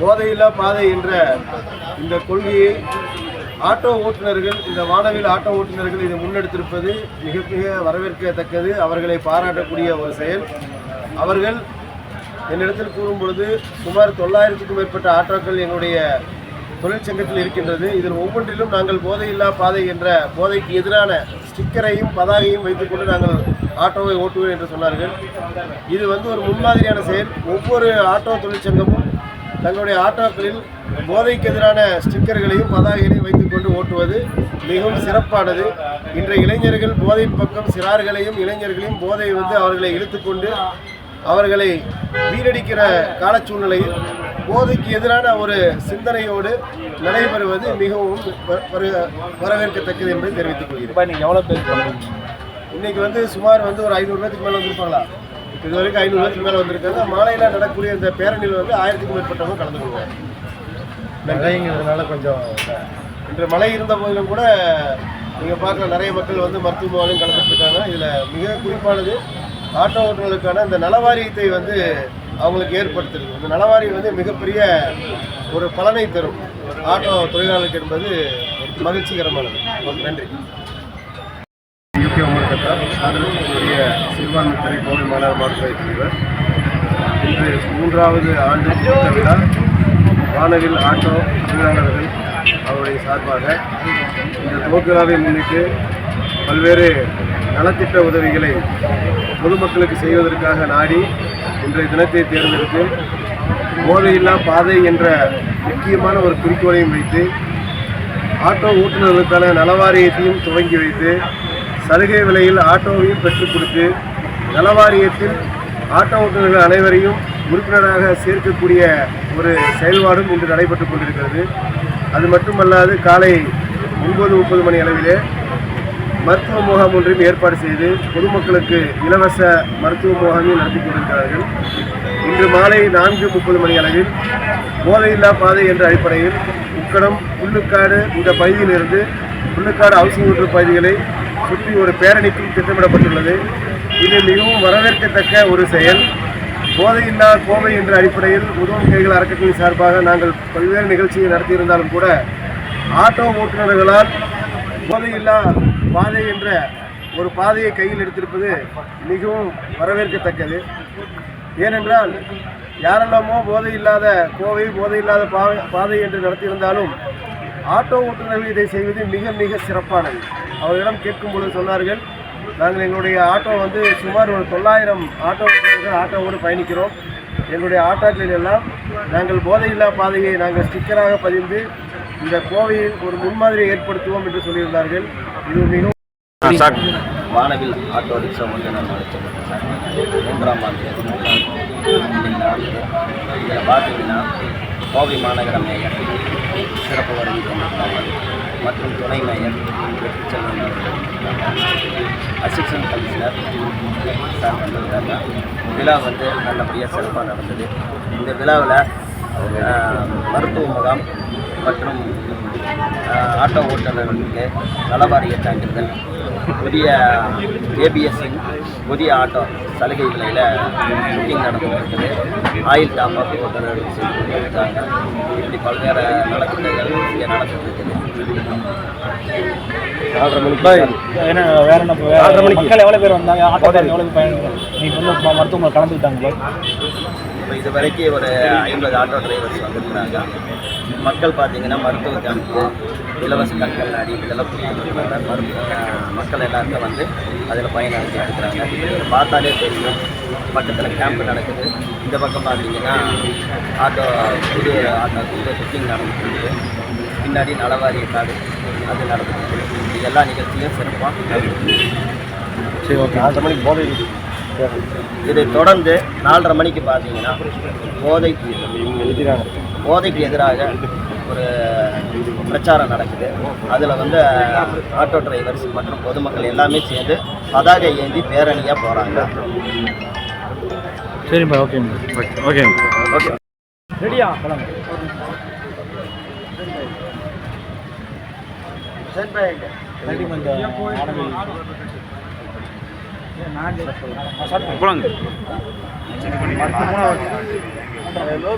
போதையில்லா பாதை என்ற இந்த கொள்கையை ஆட்டோ ஓட்டுநர்கள் இந்த வானவில் ஆட்டோ ஓட்டுநர்கள் இதை முன்னெடுத்திருப்பது மிக மிக வரவேற்கத்தக்கது. அவர்களை பாராட்டக்கூடிய ஒரு செயல். அவர்கள் என்னிடத்தில் கூறும் பொழுது சுமார் தொள்ளாயிரத்துக்கும் மேற்பட்ட ஆட்டோக்கள் எங்களுடைய தொழிற்சங்கத்தில் இருக்கின்றது. இதில் ஒவ்வொன்றிலும் நாங்கள் போதையில்லா பாதை என்ற போதைக்கு எதிரான ஸ்டிக்கரையும் பதாகையும் வைத்துக்கொண்டு நாங்கள் ஆட்டோவை ஓட்டுவோம் என்று சொன்னார்கள். இது வந்து ஒரு முன்மாதிரியான செயல். ஒவ்வொரு ஆட்டோ தொழிற்சங்கமும் தங்களுடைய ஆட்டோக்களில் போதைக்கு எதிரான ஸ்டிக்கர்களையும் பதாகைகளையும் வைத்துக்கொண்டு ஓட்டுவது மிகவும் சிறப்பானது. இன்றைய இளைஞர்கள் போதை பக்கம் சிறார்களையும் இளைஞர்களையும் போதை வந்து அவர்களை இழுத்துக்கொண்டு அவர்களை வீணடிக்கிற காலச்சூழ்நிலையில் போதைக்கு எதிரான ஒரு சிந்தனையோடு நடைபெறுவது மிகவும் வரவேற்கத்தக்கது என்பதை தெரிவித்துக் கொள்கிறேன். இன்னைக்கு வந்து சுமார் வந்து ஒரு ஐநூறு பேருக்கு மேலே வந்திருப்பாங்களா? இது வரைக்கும் ஐநூறு பேருக்கு மேலே வந்திருக்காங்க மாலையில் நடக்கக்கூடிய இந்த பேரணியில் வந்து ஆயிரத்துக்கும் மேற்பட்டவங்க கலந்து கொள்வாங்க. மழைங்கிறதுனால கொஞ்சம் இன்று மழை இருந்த போதிலும் கூட நீங்கள் பார்க்குற நிறைய மக்கள் வந்து மருத்துவமனையும் கலந்துட்டு இருக்காங்க. இதில் மிக குறிப்பானது ஆட்டோ ஓட்டுநர்களுக்கான இந்த நலவாரியத்தை வந்து அவங்களுக்கு ஏற்படுத்துறது. இந்த நலவாரியம் வந்து மிகப்பெரிய ஒரு பலனை தரும். ஆட்டோ தொழிலாளர்களுக்கு என்பது மகிழ்ச்சிகரமானது. நன்றி. யூகே உமர் கத்தார் சிறுபான்மை துறை கோவை மாநகர மாவட்ட தலைவர். இன்று மூன்றாவது ஆண்டு துவக்க விழா வானவில் ஆட்டோ தொழிலாளர்கள் அவருடைய சார்பாக இந்த துவக்க முன்னிட்டு பல்வேறு நலத்திட்ட உதவிகளை பொதுமக்களுக்கு செய்வதற்காக நாடி இன்றைய தினத்தை தேர்ந்தெடுத்து போதையில்லா பாதை என்ற முக்கியமான ஒரு குறிக்கோளையும் வைத்து ஆட்டோ ஓட்டுநர்களுக்கான நலவாரியத்தையும் துவங்கி வைத்து சலுகை விலையில் ஆட்டோவையும் பெற்றுக் கொடுத்து நலவாரியத்தில் ஆட்டோ ஓட்டுநர்கள் அனைவரையும் உறுப்பினராக சேர்க்கக்கூடிய ஒரு செயல்பாடும் இன்று நடைபெற்றுக் கொண்டிருக்கிறது. அது மட்டுமல்லாது காலை ஒன்பது முப்பது மணி அளவிலே மருத்துவ முகாம் ஒன்றையும் ஏற்பாடு செய்து பொதுமக்களுக்கு இலவச மருத்துவ முகாமையும் நடத்தி கொண்டிருக்கிறார்கள். இன்று மாலை நான்கு முப்பது மணி அளவில் போதையில்லா பாதை என்ற அடிப்படையில் உக்கடம் புல்லுக்காடு இந்த பகுதியிலிருந்து புள்ளக்காடு ஹவுசிங் ஒன்று பகுதிகளை சுற்றி ஒரு பேரணிக்கும் திட்டமிடப்பட்டுள்ளது. இது மிகவும் வரவேற்கத்தக்க ஒரு செயல். போதையில்லா கோவை என்ற அடிப்படையில் உதவும் கைகள் அறக்கட்டளை சார்பாக நாங்கள் பல்வேறு நிகழ்ச்சியை நடத்தியிருந்தாலும் கூட ஆட்டோ ஓட்டுநர்களால் போதையில்லா பாதை என்ற ஒரு பாதையை கையில் எடுத்திருப்பது மிகவும் வரவேற்கத்தக்கது. ஏனென்றால் யாரெல்லாமோ போதை இல்லாத கோவை போதை இல்லாத பாதை பாதை என்று நடத்தியிருந்தாலும் ஆட்டோ ஓட்டுநர்கள் இதை செய்வது மிக மிக சிறப்பானது. அவர்களிடம் கேட்கும் பொழுது சொன்னார்கள் நாங்கள் எங்களுடைய ஆட்டோ வந்து சுமார் ஒரு தொள்ளாயிரம் ஆட்டோ ஓட்டுநர்கள் ஆட்டோவோடு பயணிக்கிறோம். எங்களுடைய ஆட்டோக்களில் எல்லாம் நாங்கள் போதையில்லா பாதையை நாங்கள் ஸ்டிக்கராக பதிந்து இந்த கோவையில் ஒரு முன்மாதிரியை ஏற்படுத்துவோம் என்று சொல்லியிருந்தார்கள். இது மிகவும் வானவில் ஆட்டோ ரிக்ஷா வந்து நான் சார். மூன்றாம் ஆண்டு. பார்த்தீங்கன்னா கோவை மாநகர மேயர் சிறப்பு வருகை கொண்டிருக்காங்க மற்றும் துணை மேயர் வெற்றி செல்வன் அசிஸ்டன்ட் கமிஷனர் சார் வந்திருக்காங்க விழா வந்து நல்லபடியாக சிறப்பாக நடந்தது. இந்த விழாவில் மருத்துவ முகாம் மற்றும் ஆட்டோ ஓட்டுநர்களுக்கு நலவாரிய சான்றிதழ் புதிய ஏபிஎஸ்ஸின் புதிய ஆட்டோ சலுகை விலையில் புக்கிங் நடந்துருக்குது ஆயில் டாப் அப் ஓட்டுநர்கள் செய்து கொண்டிருக்காங்க இப்படி பல்வேறு நலத்திட்டங்கள் இங்கே நடந்துட்டு ஆறரை மணிக்கு. என்ன வேற எவ்வளோ பேர் வந்தாங்க? ஆட்டோக்காரங்க எவ்வளோ பேர் பயணிக்கிறாங்க நீங்கள் வந்து ம- மருத்துவமனை கலந்துக்கிட்டாங்களோ. இப்போ இது வரைக்கும் ஒரு ஐம்பது ஆட்டோ டிரைவர்ஸ் வந்திருக்கிறாங்க. மக்கள் பார்த்தீங்கன்னா மருத்துவ கேம்ப்பு இலவச கண்கள் நாடி இதெல்லாம் கொடுத்துருக்காங்க மருத்துவ மக்கள் எல்லாருமே வந்து அதில் பயனடைஞ்சிட்டு இருக்கிறாங்க. பார்த்தாலே தெரியும். பக்கத்தில் கேம்ப் நடக்குது. இந்த பக்கம் பார்த்தீங்கன்னா ஆட்டோ புது ஆட்டோ புது புக்கிங் நடந்துட்டு இருக்குது பின்னாடி நலவாரிய காடு அது இது எல்லா நிகழ்ச்சியும் சிறப்பாக. சரி ஓகே. ஆறரை மணிக்கு போதை இதை தொடர்ந்து நாலரை மணிக்கு பார்த்தீங்கன்னா போதைக்கு போதைக்கு எதிராக ஒரு பிரச்சாரம் நடக்குது. அதில் வந்து ஆட்டோ டிரைவர்ஸ் மற்றும் பொதுமக்கள் எல்லாமே சேர்ந்து பதாகை ஏந்தி பேரணியாக போகிறாங்க சரிப்பா ஓகேங்க ஓகே ஓகே ரெடியா? கிளம்பு. சரி போலாங்க. எவ்வளோ